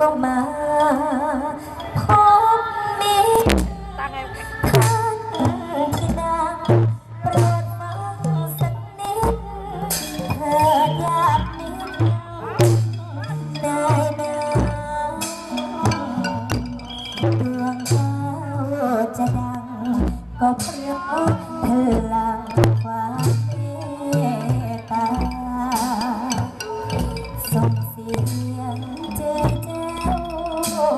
ก็มาพอ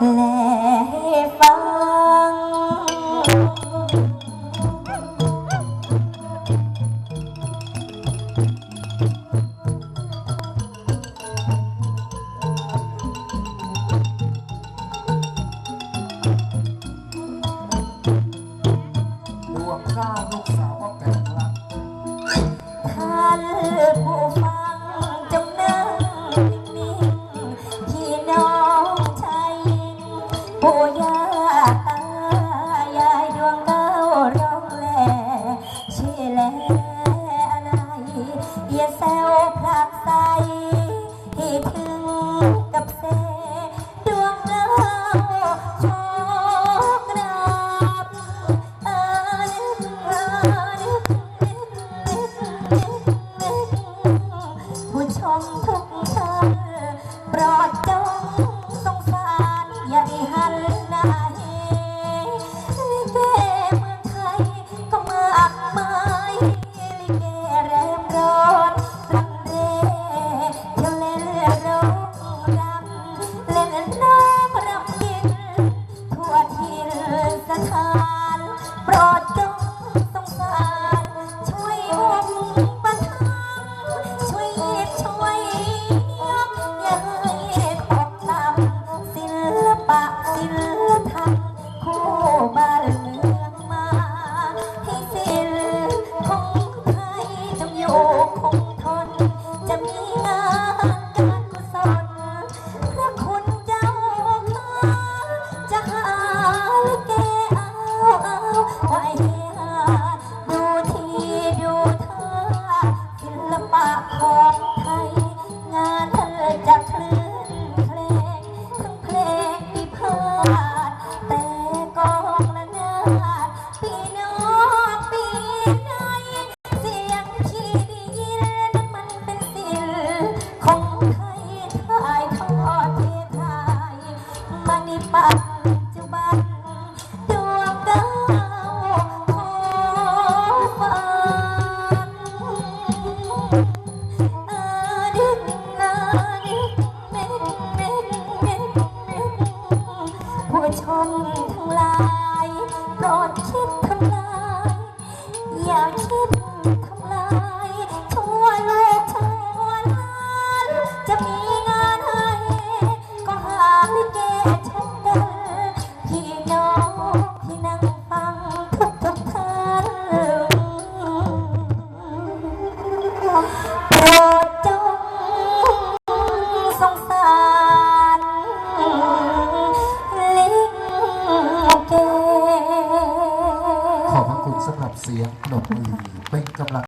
รวบข้าวลูกสาวก็แตกลัก ท่านผู้ฟัง 我要。 นลายโปรดคิดทำลาย อย่าคิด เสียงหนุบมือเป็นกำลัง